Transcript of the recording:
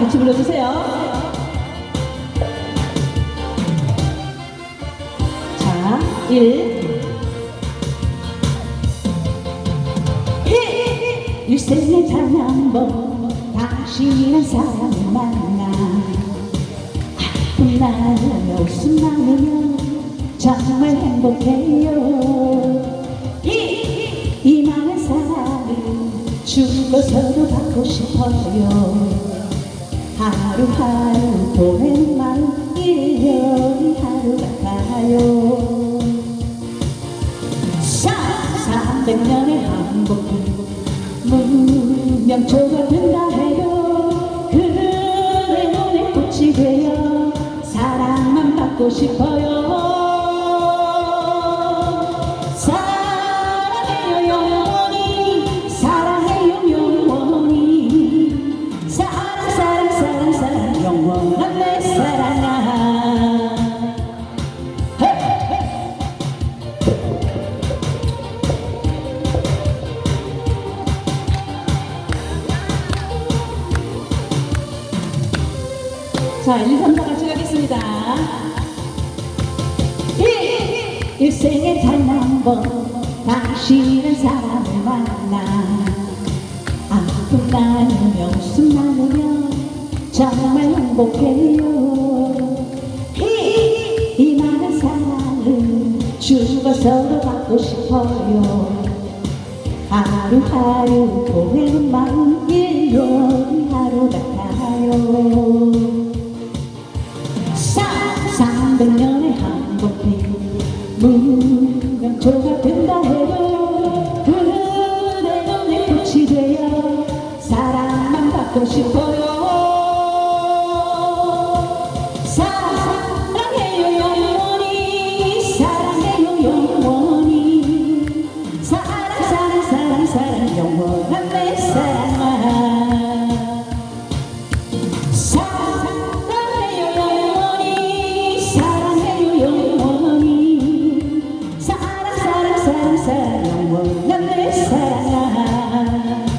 같이 불러주세요. 자, 1. 일생에 단 한 번 당신이란 사람을 만나 아픈 날은 웃음 나누면 정말 행복해요 이, 이 많은 사랑을 죽어서도 받고 싶어요 하루하루 마음 1년이 하루 같아요 300년의 한복은 문명초가 된다 해도 그대 눈에 꽃이 되어 사랑만 받고 싶어요 자, 1, 2, 3, 4 같이 가겠습니다. 1. 일생에 단 한 번 당신은 사람을 만나 아픈 나누며 웃음 나누며 정말 행복해요 이, 이 많은 사랑을 죽어서도 받고 싶어요 하루하루 보내는 마음 1년 하루 같아요 300년에 한번 피운 무명초가 된다 해도 그대 눈에 빛이 되어 사랑만 받고 싶어요. 영원한 내 사랑. 사랑 영원한 내 사랑